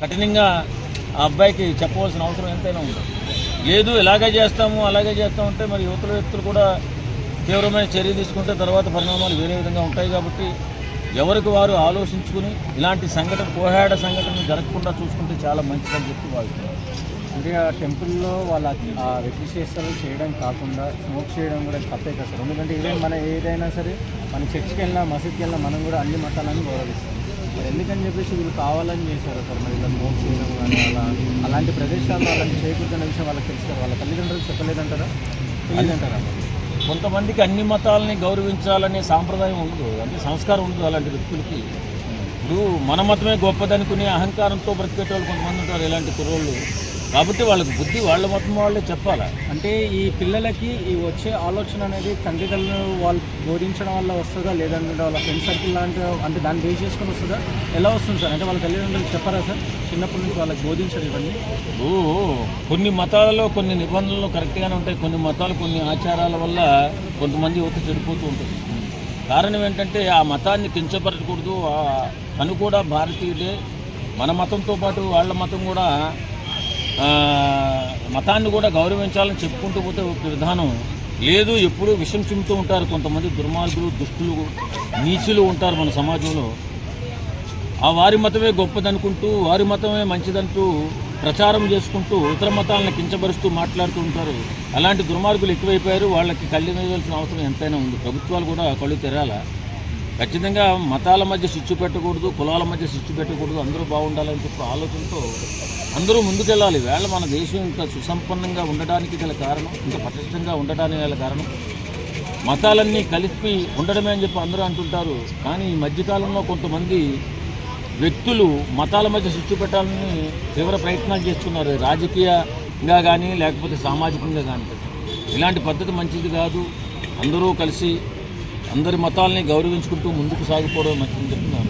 కఠినంగా ఆ అబ్బాయికి చెప్పవలసిన అవసరం ఎంతైనా ఉంది లేదు ఇలాగే చేస్తాము అలాగే చేస్తామంటే మరి యువతుల వ్యక్తులు కూడా తీవ్రమైన చర్య తీసుకుంటే తర్వాత పరిణామాలు వేరే విధంగా ఉంటాయి కాబట్టి ఎవరికి వారు ఆలోచించుకుని ఇలాంటి సంఘటన కోహాడ సంఘటన జరగకుండా చూసుకుంటే చాలా మంచిదని చెప్పి భావిస్తున్నాను అంటే ఆ టెంపుల్లో వాళ్ళ ఆ రిజిస్ట్రేషన్ చేయడం కాకుండా స్మోక్ చేయడం కూడా తప్పే కదా సార్? ఎందుకంటే ఈవెన్ మన ఏదైనా సరే మన చర్చ్కి వెళ్ళినా మసీద్కి వెళ్ళినా మనం కూడా అన్ని మతాలను గౌరవిస్తాం. మరి ఎందుకని చెప్పేసి వీళ్ళు కావాలని చేశారు సార్? మరి ఇలా స్మోక్ చేయడం కానీ అలా అలాంటి ప్రదేశాల్లో అలాంటి చేయకూడదనే విషయం వాళ్ళకి తెలుసు కదా వాళ్ళ తల్లిదండ్రులు చెప్పలేదంటారా? తెలియదంటారా? కొంతమందికి అన్ని మతాలని గౌరవించాలనే సాంప్రదాయం ఉండదు అంటే సంస్కారం ఉండదు అలాంటి వ్యక్తులకి. ఇప్పుడు మన మతమే గొప్పదనుకునే అహంకారంతో బ్రతికేటోళ్ళు కొంతమంది ఉంటారు ఇలాంటి కుర్రోళ్ళు. కాబట్టి వాళ్ళకి బుద్ధి వాళ్ళ మతం వాళ్ళే చెప్పాలి? అంటే ఈ పిల్లలకి ఈ వచ్చే ఆలోచన అనేది తల్లిదండ్రులు వాళ్ళు బోధించడం వల్ల వస్తుందా? లేదంటే వాళ్ళ ఫ్రెండ్ సర్కిల్ లాంటి అంటే దాన్ని బేస్ చేసుకొని వస్తుందా? ఎలా వస్తుంది సార్? అంటే వాళ్ళ తల్లిదండ్రులు చెప్పారా సార్? చిన్నప్పటి నుంచి వాళ్ళకి బోధించడం ఇవన్నీ? కొన్ని మతాలలో కొన్ని నిబంధనలు కరెక్ట్గానే ఉంటాయి. కొన్ని మతాలు కొన్ని ఆచారాల వల్ల కొంతమంది యువత చెడిపోతూ ఉంటుంది. కారణం ఏంటంటే ఆ మతాన్ని కించపరచకూడదు. ఆ- తను కూడా భారతీయుడే. మన మతంతో పాటు వాళ్ళ మతం కూడా మతాన్ని కూడా గౌరవించాలని చెప్పుకుంటూ పోతే ఒక విధానం లేదు. ఎప్పుడూ విషం చిమ్ముతూ ఉంటారు కొంతమంది దుర్మార్గులు దుష్టులు నీచులు ఉంటారు మన సమాజంలో. ఆ వారి మతమే గొప్పదనుకుంటూ వారి మతమే మంచిదంటూ ప్రచారం చేసుకుంటూ ఇతర మతాలను కించపరుస్తూ మాట్లాడుతూ ఉంటారు. అలాంటి దుర్మార్గులు ఎక్కువైపోయారు. వాళ్ళకి కళ్ళు వేయాల్సిన అవసరం ఎంతైనా ఉంది. ప్రభుత్వాలు కూడా కళ్ళు తెరాలా? ఖచ్చితంగా మతాల మధ్య శిచ్చు పెట్టకూడదు కులాల మధ్య శిచ్చు పెట్టకూడదు అందరూ బాగుండాలని చెప్పి ఆలోచనతో అందరూ ముందుకెళ్ళాలి. వేళ మన దేశం ఇంత సుసంపన్నంగా ఉండడానికి గల కారణం ఇంత పటిష్టంగా ఉండడానికి గల కారణం మతాలన్నీ కలిపి ఉండడమే అని చెప్పి అందరూ అంటుంటారు. కానీ ఈ మధ్యకాలంలో కొంతమంది వ్యక్తులు మతాల మధ్య శిచ్చు పెట్టాలని తీవ్ర ప్రయత్నాలు చేస్తున్నారు. రాజకీయంగా కానీ లేకపోతే సామాజికంగా కానీ. ఇలాంటి పద్ధతి మంచిది కాదు. అందరూ కలిసి అందరి మతాలని గౌరవించుకుంటూ ముందుకు సాగిపోవడం మంచిదని చెప్తున్నారు